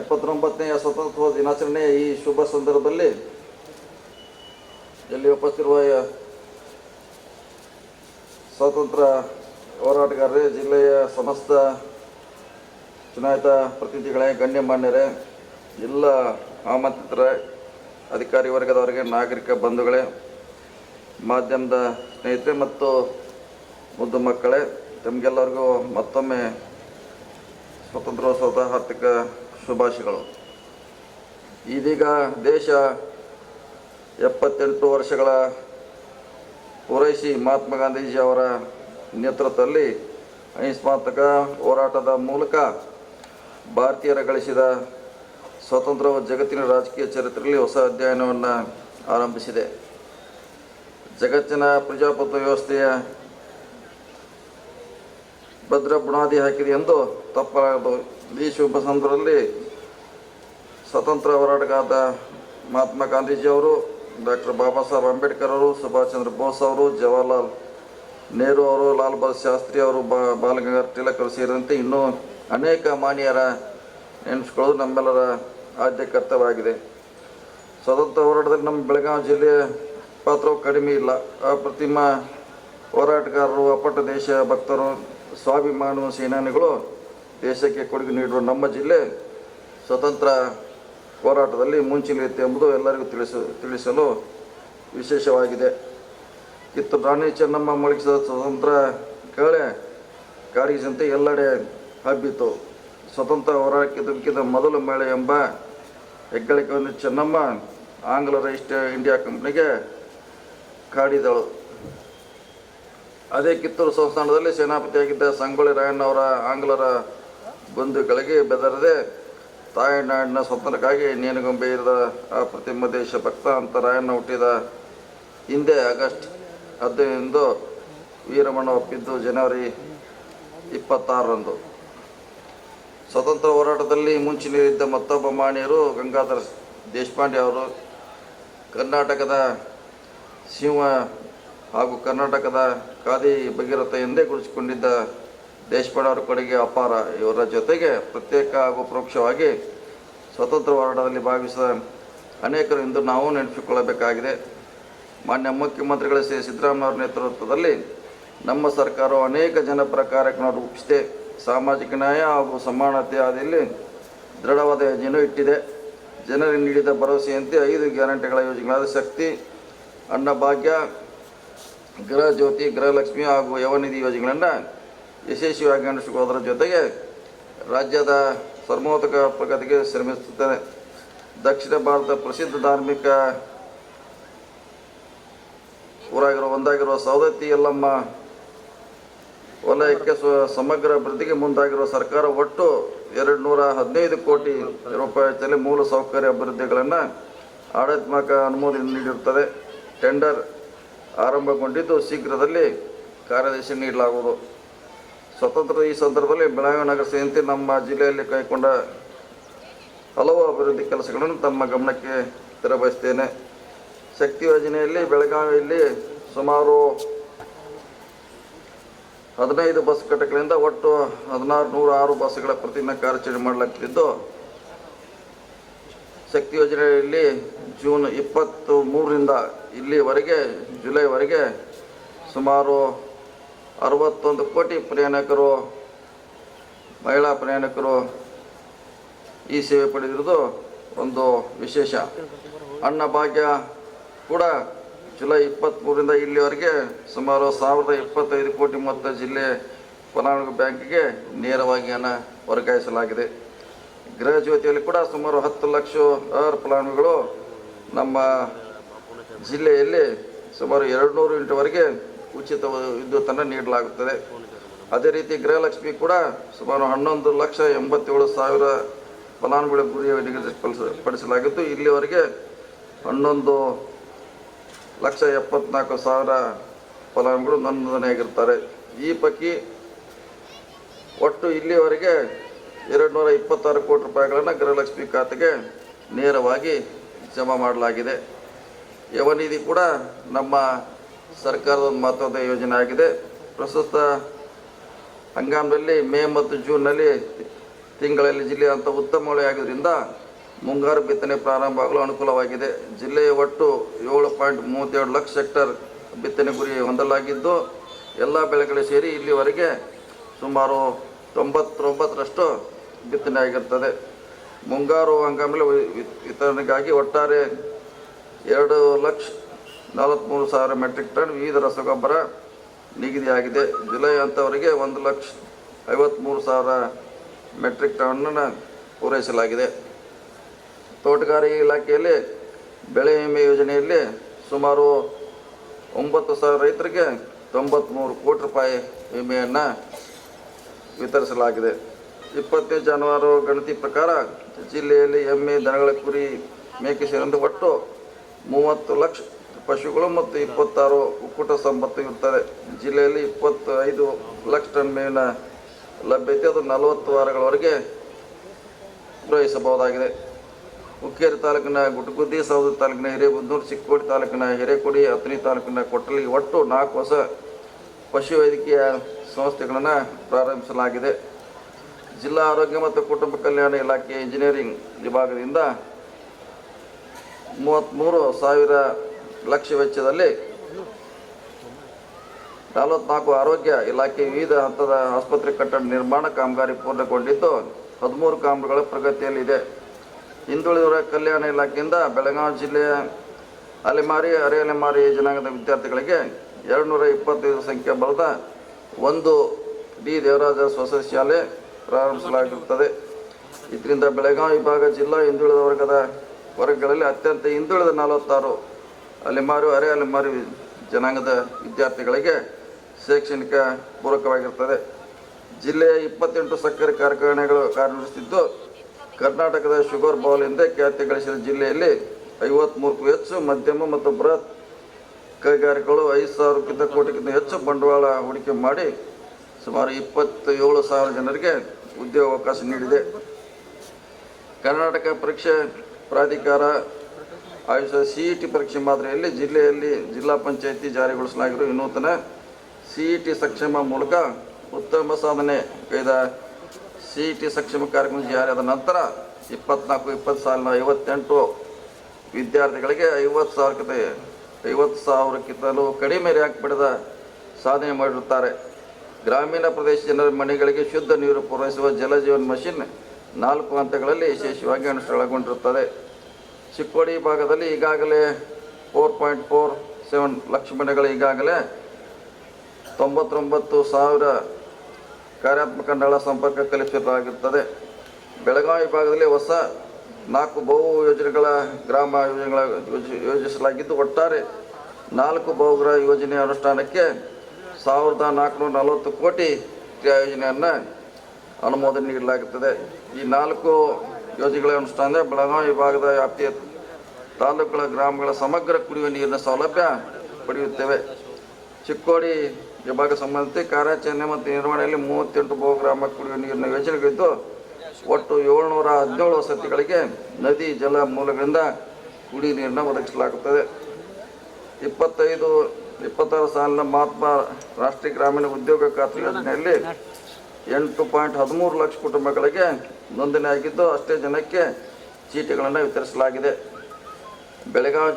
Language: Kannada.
ಎಪ್ಪತ್ತೊಂಬತ್ತನೆಯ ಸ್ವತಂತ್ರ ದಿನಾಚರಣೆಯ ಈ ಶುಭ ಸಂದರ್ಭದಲ್ಲಿ ಇಲ್ಲಿ ಉಪಸ್ಥಿರುವ ಸ್ವಾತಂತ್ರ್ಯ ಹೋರಾಟಗಾರರೇ, ಜಿಲ್ಲೆಯ ಸಮಸ್ತ ಚುನಾಯಿತ ಪ್ರತಿನಿಧಿಗಳೇ, ಗಣ್ಯಮಾನ್ಯರೇ, ಎಲ್ಲ ಆಮಂತ್ರಿತರ ಅಧಿಕಾರಿ ವರ್ಗದವರಿಗೆ, ನಾಗರಿಕ ಬಂಧುಗಳೇ, ಮಾಧ್ಯಮದ ಸ್ನೇಹಿತರೆ ಮತ್ತು ಮುದ್ದು ಮಕ್ಕಳೇ, ತಮಗೆಲ್ಲರಿಗೂ ಮತ್ತೊಮ್ಮೆ ಸ್ವತಂತ್ರೋತ್ಸವದ ಆರ್ಥಿಕ ಶುಭಾಶಯಗಳು. ಇದೀಗ ದೇಶ ಎಪ್ಪತ್ತೆಂಟು ವರ್ಷಗಳ ಪೂರೈಸಿ ಮಹಾತ್ಮ ಗಾಂಧೀಜಿ ಅವರ ನೇತೃತ್ವದಲ್ಲಿ ಅಹಿಂಸಾತ್ಮಕ ಹೋರಾಟದ ಮೂಲಕ ಭಾರತೀಯರ ಗಳಿಸಿದ ಸ್ವಾತಂತ್ರ್ಯವು ಜಗತ್ತಿನ ರಾಜಕೀಯ ಚರಿತ್ರೆಯಲ್ಲಿ ಹೊಸ ಅಧ್ಯಯನವನ್ನು ಆರಂಭಿಸಿದೆ. ಜಗತ್ತಿನ ಪ್ರಜಾಪ್ರಭುತ್ವ ವ್ಯವಸ್ಥೆಯ ಭದ್ರ ಬುನಾದಿ ಹಾಕಿದೆ ಎಂದು ತಪ್ಪಲಾಗದು ಶುಭ ಸಂದರ್ಭದಲ್ಲಿ ಸ್ವತಂತ್ರ ಹೋರಾಟಗಾರ ಮಹಾತ್ಮ ಗಾಂಧೀಜಿಯವರು, ಡಾಕ್ಟರ್ ಬಾಬಾ ಸಾಹೇಬ್ ಅಂಬೇಡ್ಕರ್ ಅವರು, ಸುಭಾಷ್ ಚಂದ್ರ ಬೋಸ್ ಅವರು, ಜವಾಹರ್ಲಾಲ್ ನೆಹರು ಅವರು, ಲಾಲ್ ಬಹದ್ದೂರ್ ಶಾಸ್ತ್ರಿ ಅವರು, ಬಾ, ಬಾಲಗಂಗಾಧರ್ ತಿಲಕ್ ಸೇರಿದಂತೆ ಇನ್ನೂ ಅನೇಕ ಮಾನ್ಯರ ನೆನೆಸ್ಕೊಳ್ಳೋದು ನಮ್ಮೆಲ್ಲರ ಆದ್ಯ ಕರ್ತವ್ಯವಾಗಿದೆ. ಸ್ವತಂತ್ರ ಹೋರಾಟದಲ್ಲಿ ನಮ್ಮ ಬೆಳಗಾವಿ ಜಿಲ್ಲೆಯ ಪಾತ್ರವು ಕಡಿಮೆ ಇಲ್ಲ. ಅಪ್ರತಿಮ ಹೋರಾಟಗಾರರು, ಅಪ್ಪಟ ದೇಶ ಭಕ್ತರು ಸ್ವಾಭಿಮಾನ ಸೇನಾನಿಗಳು ದೇಶಕ್ಕೆ ಕೊಡುಗೆ ನೀಡುವ ನಮ್ಮ ಜಿಲ್ಲೆ ಸ್ವತಂತ್ರ ಹೋರಾಟದಲ್ಲಿ ಮುಂಚೂಣಿಯತ್ತೆ ಎಂಬುದು ಎಲ್ಲರಿಗೂ ತಿಳಿಸ, ತಿಳಿಸಲು ವಿಶೇಷವಾಗಿದೆ. ಕಿತ್ತೂರು ರಾಣಿ ಚೆನ್ನಮ್ಮ ಮೊಳಗಿಸಿದ ಸ್ವತಂತ್ರ ಕಳೆ ಕಾಡಿಸಂತೆ ಎಲ್ಲೆಡೆ ಹಬ್ಬಿತು ಸ್ವತಂತ್ರ ಹೋರಾಟಕ್ಕೆ ದುಡುಕಿದ ಮೊದಲ ಮಹಿಳೆ ಎಂಬ ಹೆಗ್ಗಳಿಕೆಯನ್ನು ಚೆನ್ನಮ್ಮ ಆಂಗ್ಲರ ಈಸ್ಟ್ ಇಂಡಿಯಾ ಕಂಪ್ನಿಗೆ ಕಾಡಿದಳು ಅದೇ ಕಿತ್ತೂರು ಸಂಸ್ಥಾನದಲ್ಲಿ ಸೇನಾಪತಿಯಾಗಿದ್ದ ಸಂಗೊಳ್ಳಿ ರಾಯಣ್ಣವರ ಆಂಗ್ಲರ ಬಂಧುಗಳಿಗೆ ಬೆದರದೆ ತಾಯಿನಾಡಿನ ಸ್ವತಂತ್ರಕ್ಕಾಗಿ ನೇನುಗೊಂಬೆ ಇರದ ಆ ಪ್ರತಿಮ ದೇಶ ಭಕ್ತ ಅಂತ ರಾಯಣ್ಣ ಹುಟ್ಟಿದ ಹಿಂದೆ ಆಗಸ್ಟ್ ಹದಿನೈದು ವೀರಮಣ ಒಪ್ಪಿದ್ದು ಜನವರಿ ಇಪ್ಪತ್ತಾರರಂದು. ಸ್ವತಂತ್ರ ಹೋರಾಟದಲ್ಲಿ ಮುಂಚಿನಲ್ಲಿದ್ದ ಮತ್ತೊಬ್ಬ ಮಾಣಿಯರು ಗಂಗಾಧರ್ ದೇಶಪಾಂಡೆ ಅವರು. ಕರ್ನಾಟಕದ ಸಿಂಹ ಹಾಗೂ ಕರ್ನಾಟಕದ ಖಾದಿ ಭಗೀರಥ ಎಂದೇ ಗುರುತಿಸಿಕೊಂಡಿದ್ದ ದೇಶಪಾಂಡೆ ಅವರ ಕೊಡುಗೆ ಅಪಾರ, ಇವರ ಜೊತೆಗೆ ಪ್ರತ್ಯೇಕ ಹಾಗೂ ಪರೋಕ್ಷವಾಗಿ ಸ್ವತಂತ್ರ ಹೋರಾಟದಲ್ಲಿ ಭಾಗವಹಿಸಿದ ಅನೇಕರು ಇಂದು ನಾವು ನೆನಪಿಕೊಳ್ಳಬೇಕಾಗಿದೆ ಮಾನ್ಯ ಮುಖ್ಯಮಂತ್ರಿಗಳ ಶ್ರೀ ಸಿದ್ದರಾಮಯ್ಯವರ ನೇತೃತ್ವದಲ್ಲಿ ನಮ್ಮ ಸರ್ಕಾರವು ಅನೇಕ ಜನಪರ ಕಾರ್ಯಕ್ರಮ ರೂಪಿಸಿದೆ. ಸಾಮಾಜಿಕ ನ್ಯಾಯ ಹಾಗೂ ಸಮಾನತೆ ಆದಿಯಲ್ಲಿ ದೃಢವಾದ ಯೋಜನೆ ಇಟ್ಟಿದೆ. ಜನರಿಗೆ ನೀಡಿದ ಭರವಸೆಯಂತೆ ಐದು ಗ್ಯಾರಂಟಿಗಳ ಯೋಜನೆಗಳಾದ ಶಕ್ತಿ ಅನ್ನಭಾಗ್ಯ ಗೃಹ ಜ್ಯೋತಿ ಗೃಹಲಕ್ಷ್ಮಿ ಹಾಗೂ ಯವನಿಧಿ ಯೋಜನೆಗಳನ್ನು ಯಶಸ್ವಿಯಾಗಿ ನಡೆಸಿಕೊಳ್ಳೋದರ ಜೊತೆಗೆ ರಾಜ್ಯದ ಸರ್ವೋತ್ತಕ ಪ್ರಗತಿಗೆ ಶ್ರಮಿಸುತ್ತದೆ ದಕ್ಷಿಣ ಭಾರತ ಪ್ರಸಿದ್ಧ ಧಾರ್ಮಿಕ ಊರಾಗಿರುವ, ಒಂದಾಗಿರುವ ಸವದತ್ತಿ ಯಲ್ಲಮ್ಮ ವಲಯಕ್ಕೆ ಸಮಗ್ರ ಅಭಿವೃದ್ಧಿಗೆ ಮುಂದಾಗಿರುವ ಸರ್ಕಾರ ಒಟ್ಟು ಎರಡು ನೂರ ಹದಿನೈದು ಕೋಟಿ ರೂಪಾಯಿ ವೆಚ್ಚದಲ್ಲಿ ಮೂಲ ಸೌಕರ್ಯ ಅಭಿವೃದ್ಧಿಗಳನ್ನು ಆಡಳಿತಾತ್ಮಕ ಅನುಮೋದನೆ ನೀಡಿರುತ್ತದೆ. ಟೆಂಡರ್ ಆರಂಭಗೊಂಡಿದ್ದು ಶೀಘ್ರದಲ್ಲಿ ಕಾರ್ಯದರ್ಶಿ ನೀಡಲಾಗುವುದು. ಸ್ವತಂತ್ರದ ಈ ಸಂದರ್ಭದಲ್ಲಿ ಬೆಳಗಾವಿ ನಗರ ಸೇರಿದಂತೆ ನಮ್ಮ ಜಿಲ್ಲೆಯಲ್ಲಿ ಕೈಗೊಂಡ ಹಲವು ಅಭಿವೃದ್ಧಿ ಕೆಲಸಗಳನ್ನು ತಮ್ಮ ಗಮನಕ್ಕೆ ತೆರಬಯಸ್ತೇನೆ ಶಕ್ತಿ ಯೋಜನೆಯಲ್ಲಿ ಬೆಳಗಾವಿಯಲ್ಲಿ ಸುಮಾರು ಹದಿನೈದು ಬಸ್ ಘಟಕಗಳಿಂದ ಒಟ್ಟು ಹದಿನಾರು ನೂರ ಆರು ಬಸ್ಗಳ ಪ್ರತಿದಿನ ಕಾರ್ಯಾಚರಣೆ ಮಾಡಲಾಗ್ತಿದ್ದು, ಶಕ್ತಿ ಯೋಜನೆಯಲ್ಲಿ ಜೂನ್ ಇಪ್ಪತ್ತು ಮೂರರಿಂದ ಇಲ್ಲಿವರೆಗೆ, ಜುಲೈವರೆಗೆ ಸುಮಾರು ಅರವತ್ತೊಂದು ಕೋಟಿ ಪ್ರಯಾಣಿಕರು, ಮಹಿಳಾ ಪ್ರಯಾಣಿಕರು ಈ ಸೇವೆ ಪಡೆದಿರುವುದು ಒಂದು ವಿಶೇಷ. ಅನ್ನಭಾಗ್ಯ ಕೂಡ ಜುಲೈ ಇಪ್ಪತ್ತ್ಮೂರರಿಂದ ಇಲ್ಲಿವರೆಗೆ ಸುಮಾರು ಸಾವಿರದ ಇಪ್ಪತ್ತೈದು ಕೋಟಿ ಮೊತ್ತ ಜಿಲ್ಲೆ ಫಲಾನುಭವಿ ಬ್ಯಾಂಕಿಗೆ ನೇರವಾಗಿ ಹಣ ವರ್ಗಾಯಿಸಲಾಗಿದೆ. ಗೃಹ ಜ್ಯೋತಿಯಲ್ಲಿ ಕೂಡ ಸುಮಾರು ಹತ್ತು ಲಕ್ಷ ಆರು ಫಲಾನುಭವಿಗಳು ನಮ್ಮ ಜಿಲ್ಲೆಯಲ್ಲಿ ಸುಮಾರು ಎರಡು ನೂರು ಯೂನಿಟ್ವರೆಗೆ ಉಚಿತ ವಿದ್ಯುತ್ತನ್ನು ನೀಡಲಾಗುತ್ತದೆ. ಅದೇ ರೀತಿ ಗೃಹಲಕ್ಷ್ಮಿ ಕೂಡ ಸುಮಾರು ಹನ್ನೊಂದು ಲಕ್ಷ ಎಂಬತ್ತೇಳು ಸಾವಿರ ಫಲಾನುಭವಿ ಗುರಿಯ ನಿಗದಿಪಡಿಸಲಾಗಿತ್ತು ಇಲ್ಲಿವರೆಗೆ ಹನ್ನೊಂದು ಲಕ್ಷ ಎಪ್ಪತ್ನಾಲ್ಕು ಸಾವಿರ ಫಲಾನುಭವಿಗಳು ನೋಂದಣಿಯಾಗಿರ್ತಾರೆ ಈ ಪೈಕಿ ಒಟ್ಟು ಇಲ್ಲಿವರೆಗೆ ಎರಡು ನೂರ ಇಪ್ಪತ್ತಾರು ಕೋಟಿ ರೂಪಾಯಿಗಳನ್ನು ಗೃಹಲಕ್ಷ್ಮಿ ಖಾತೆಗೆ ನೇರವಾಗಿ ಜಮಾ ಮಾಡಲಾಗಿದೆ. ಯವನಿಧಿ ಕೂಡ ನಮ್ಮ ಸರ್ಕಾರದ ಒಂದು ಮಹತ್ವದ ಯೋಜನೆ ಆಗಿದೆ. ಪ್ರಸ್ತುತ ಹಂಗಾಮದಲ್ಲಿ ಮೇ ಮತ್ತು ಜೂನ್ನಲ್ಲಿ ತಿಂಗಳಲ್ಲಿ ಜಿಲ್ಲೆಯಂತ ಉತ್ತಮ ಮಳೆಯಾಗಿದ್ದರಿಂದ ಮುಂಗಾರು ಬಿತ್ತನೆ ಪ್ರಾರಂಭ ಆಗಲು ಅನುಕೂಲವಾಗಿದೆ. ಜಿಲ್ಲೆಯ ಒಟ್ಟು ಏಳು ಪಾಯಿಂಟ್ ಮೂವತ್ತೆರಡು ಲಕ್ಷ ಹೆಕ್ಟರ್ ಬಿತ್ತನೆ ಗುರಿ ಹೊಂದಲಾಗಿದ್ದು, ಎಲ್ಲ ಬೆಳೆಗಳು ಸೇರಿ ಇಲ್ಲಿವರೆಗೆ ಸುಮಾರು ತೊಂಬತ್ತೊಂಬತ್ತರಷ್ಟು ಬಿತ್ತನೆ ಆಗಿರ್ತದೆ. ಮುಂಗಾರು ಹಂಗಾಮಲ್ಲಿ ವಿತರಣೆಗಾಗಿ ಒಟ್ಟಾರೆ ಎರಡು ಲಕ್ಷ ನಲವತ್ತ್ಮೂರು ಸಾವಿರ ಮೆಟ್ರಿಕ್ ಟನ್ ವಿವಿಧ ರಸಗೊಬ್ಬರ ನಿಗದಿಯಾಗಿದೆ. ಜುಲೈ ಅಂತವರಿಗೆ ಒಂದು ಲಕ್ಷ ಐವತ್ತ್ಮೂರು ಸಾವಿರ ಮೆಟ್ರಿಕ್ ಟನ್ನನ್ನು ಪೂರೈಸಲಾಗಿದೆ. ತೋಟಗಾರಿಕೆ ಇಲಾಖೆಯಲ್ಲಿ ಬೆಳೆ ವಿಮೆ ಯೋಜನೆಯಲ್ಲಿ ಸುಮಾರು ಒಂಬತ್ತು ಸಾವಿರ ರೈತರಿಗೆ ತೊಂಬತ್ತ್ಮೂರು ಕೋಟಿ ರೂಪಾಯಿ ವಿಮೆಯನ್ನು ವಿತರಿಸಲಾಗಿದೆ. ಇಪ್ಪತ್ತನೇ ಜಾನುವಾರು ಗಣತಿ ಪ್ರಕಾರ ಜಿಲ್ಲೆಯಲ್ಲಿ ಎಮ್ಮೆ ದನಗಳ ಕುರಿ ಮೇಕೆ ಸೇರಿದಂತೆ ಒಟ್ಟು ಮೂವತ್ತು ಲಕ್ಷ ಪಶುಗಳು ಮತ್ತು ಇಪ್ಪತ್ತಾರು ಕುಟ ಸಂಪತ್ತು ಇರುತ್ತದೆ ಜಿಲ್ಲೆಯಲ್ಲಿ ಇಪ್ಪತ್ತೈದು ಲಕ್ಷ ಟನ್ ಮೇವಿನ ಲಭ್ಯತೆ ಅದು ನಲವತ್ತು ವಾರಗಳವರೆಗೆ ಪೂರೈಸಬಹುದಾಗಿದೆ. ಹುಕ್ಕೇರಿ ತಾಲೂಕಿನ ಗುಟ್ಗುದ್ದಿ ಸೌದ ತಾಲೂಕಿನ ಹಿರೇಬುದ್ದೂರು, ಚಿಕ್ಕೋಡಿ ತಾಲೂಕಿನ ಹಿರೇಕೊಡಿ ಹತ್ತನೇ ತಾಲೂಕಿನ ಕೊಟ್ಟಲಿ ಒಟ್ಟು ನಾಲ್ಕು ಹೊಸ ಪಶುವೈದ್ಯಕೀಯ ಸಂಸ್ಥೆಗಳನ್ನು ಪ್ರಾರಂಭಿಸಲಾಗಿದೆ. ಜಿಲ್ಲಾ ಆರೋಗ್ಯ ಮತ್ತು ಕುಟುಂಬ ಕಲ್ಯಾಣ ಇಲಾಖೆ ಇಂಜಿನಿಯರಿಂಗ್ ವಿಭಾಗದಿಂದ ಮೂವತ್ತ್ಮೂರು ಸಾವಿರ ಲಕ್ಷ ವೆಚ್ಚದಲ್ಲಿ ನಲವತ್ನಾಲ್ಕು ಆರೋಗ್ಯ ಇಲಾಖೆ ವಿವಿಧ ಹಂತದ ಆಸ್ಪತ್ರೆ ಕಟ್ಟಡ ನಿರ್ಮಾಣ ಕಾಮಗಾರಿ ಪೂರ್ಣಗೊಂಡಿದ್ದು ಹದಿಮೂರು ಕಾಮಗಾರಿಗಳ ಪ್ರಗತಿಯಲ್ಲಿದೆ. ಹಿಂದುಳಿದವರ ಕಲ್ಯಾಣ ಇಲಾಖೆಯಿಂದ ಬೆಳಗಾವಿ ಜಿಲ್ಲೆಯ ಅಲೆಮಾರಿ ಅರೆ ಅಲೆಮಾರಿ ಜನಾಂಗದ ವಿದ್ಯಾರ್ಥಿಗಳಿಗೆ ಎರಡುನೂರ ಇಪ್ಪತ್ತೈದು ಸಂಖ್ಯೆ ಬಲದ ಒಂದು ಡಿ ದೇವರಾಜ ವಸತಿ ಶಾಲೆ ಪ್ರಾರಂಭಿಸಲಾಗಿರುತ್ತದೆ. ಇದರಿಂದ ಬೆಳಗಾವಿ ವಿಭಾಗ ಜಿಲ್ಲಾ ಹಿಂದುಳಿದ ವರ್ಗದ ವರ್ಗಗಳಲ್ಲಿ ಅತ್ಯಂತ ಹಿಂದುಳಿದ ನಲವತ್ತಾರು ಅಲೆಮಾರು ಅರೆ ಅಲೆಮಾರು ಜನಾಂಗದ ವಿದ್ಯಾರ್ಥಿಗಳಿಗೆ ಶೈಕ್ಷಣಿಕ ಪೂರಕವಾಗಿರ್ತದೆ. ಜಿಲ್ಲೆಯ ಇಪ್ಪತ್ತೆಂಟು ಸಕ್ಕರೆ ಕಾರ್ಖಾನೆಗಳು ಕಾರ್ಯನಿರ್ವಹಿಸುತ್ತಿದ್ದು, ಕರ್ನಾಟಕದ ಶುಗರ್ ಬೌಲ್ ಎಂದೇ ಖ್ಯಾತಿ ಗಳಿಸಿದ ಜಿಲ್ಲೆಯಲ್ಲಿ ಐವತ್ತ್ಮೂರಕ್ಕೂ ಹೆಚ್ಚು ಮಧ್ಯಮ ಮತ್ತು ಬೃಹತ್ ಕೈಗಾರಿಕೆಗಳು ಐದು ಸಾವಿರಕ್ಕಿಂತ ಕೋಟಿಗಿಂತ ಹೆಚ್ಚು ಬಂಡವಾಳ ಹೂಡಿಕೆ ಮಾಡಿ ಸುಮಾರು ಇಪ್ಪತ್ತೇಳು ಸಾವಿರ ಜನರಿಗೆ ಉದ್ಯೋಗಾವಕಾಶ ನೀಡಿದೆ. ಕರ್ನಾಟಕ ಪರೀಕ್ಷೆ ಪ್ರಾಧಿಕಾರ ಆಯೋಜಿಸಿದ ಸಿ ಇ ಟಿ ಪರೀಕ್ಷೆ ಮಾದರಿಯಲ್ಲಿ ಜಿಲ್ಲೆಯಲ್ಲಿ ಜಿಲ್ಲಾ ಪಂಚಾಯಿತಿ ಜಾರಿಗೊಳಿಸಲಾಗಿರುವ ವಿನೂತನ ಸಿ ಇ ಟಿ ಸಕ್ಷಮ ಮೂಲಕ ಉತ್ತಮ ಸಾಧನೆ ಕೈದ ಸಿ ಇ ಟಿ ಸಕ್ಷಮ ಕಾರ್ಯಕ್ರಮ ಜಾರಿಯಾದ ನಂತರ ಇಪ್ಪತ್ನಾಲ್ಕು, ಇಪ್ಪತ್ತು ಸಾಲಿನ ಐವತ್ತೆಂಟು ವಿದ್ಯಾರ್ಥಿಗಳಿಗೆ ಐವತ್ತು ಸಾವಿರಕ್ಕಿಂತ ಐವತ್ತು ಸಾವಿರಕ್ಕಿಂತಲೂ ಕಡಿಮೆ ರ್ಯಾಂಕ್ ಪಡೆದ ಸಾಧನೆ ಮಾಡಿರುತ್ತಾರೆ. ಗ್ರಾಮೀಣ ಪ್ರದೇಶ ಜನರ ಮನೆಗಳಿಗೆ ಶುದ್ಧ ನೀರು ಪೂರೈಸುವ ಜಲಜೀವನ್ ಮಷಿನ್ ನಾಲ್ಕು ಹಂತಗಳಲ್ಲಿ ಯಶಸ್ವಿಯಾಗಿ ಅನುಷ್ಠಾನಗೊಂಡಿರುತ್ತದೆ. ಚಿಕ್ಕೋಡಿ ಭಾಗದಲ್ಲಿ ಈಗಾಗಲೇ four point four seven lakh ಮನೆಗಳು ಈಗಾಗಲೇ ತೊಂಬತ್ತೊಂಬತ್ತು ಸಾವಿರ ಕಾರ್ಯಾತ್ಮಕ ನಳ ಸಂಪರ್ಕ ಕಲ್ಪಿಸಲಾಗಿರುತ್ತದೆ. ಬೆಳಗಾವಿ ಭಾಗದಲ್ಲಿ ಹೊಸ ನಾಲ್ಕು ಬಹು ಯೋಜನೆಗಳ ಗ್ರಾಮ ಯೋಜನೆಗಳ ಯೋಜ- ಯೋಜಿಸಲಾಗಿದ್ದು ಒಟ್ಟಾರೆ ನಾಲ್ಕು ಬಹುಗ್ರಹ ಯೋಜನೆ ಅನುಷ್ಠಾನಕ್ಕೆ ಸಾವಿರದ ನಾಲ್ಕುನೂರ ನಲವತ್ತು ಕೋಟಿ ಯೋಜನೆಯನ್ನು ಅನುಮೋದನೆ ನೀಡಲಾಗುತ್ತದೆ. ಈ ನಾಲ್ಕು ಯೋಜನೆಗಳ ಅನುಷ್ಠಾನ, ಬೆಳಗಾವಿ ವಿಭಾಗದ ವ್ಯಾಪ್ತಿಯ ತಾಲೂಕುಗಳ ಗ್ರಾಮಗಳ ಸಮಗ್ರ ಕುಡಿಯುವ ನೀರಿನ ಸೌಲಭ್ಯ ಪಡೆಯುತ್ತೇವೆ. ಚಿಕ್ಕೋಡಿ ವಿಭಾಗ ಸಂಬಂಧಿಸಿ ಕಾರ್ಯಾಚರಣೆ ಮತ್ತು ನಿರ್ವಹಣೆಯಲ್ಲಿ ಮೂವತ್ತೆಂಟು ಬಹುಗ್ರಾಮ ಕುಡಿಯುವ ನೀರಿನ ಯೋಜನೆಗಳಿದ್ದು ಒಟ್ಟು ಏಳ್ನೂರ ಹದಿನೇಳು ವಸತಿಗಳಿಗೆ ನದಿ, ಜಲ ಮೂಲಗಳಿಂದ ಕುಡಿ ನೀರನ್ನು ಒದಗಿಸಲಾಗುತ್ತದೆ. ಇಪ್ಪತ್ತೈದು, ಇಪ್ಪತ್ತಾರು ಸಾಲಿನ ಮಹಾತ್ಮ ರಾಷ್ಟ್ರೀಯ ಗ್ರಾಮೀಣ ಉದ್ಯೋಗ ಖಾತ್ರಿ ಯೋಜನೆಯಲ್ಲಿ ಎಂಟು ಪಾಯಿಂಟ್ ಹದಿಮೂರು ಲಕ್ಷ ಕುಟುಂಬಗಳಿಗೆ ನೋಂದಣಿ ಆಗಿದ್ದು ಅಷ್ಟೇ ಜನಕ್ಕೆ ಚೀಟಿಗಳನ್ನು ವಿತರಿಸಲಾಗಿದೆ. ಬೆಳಗಾವಿ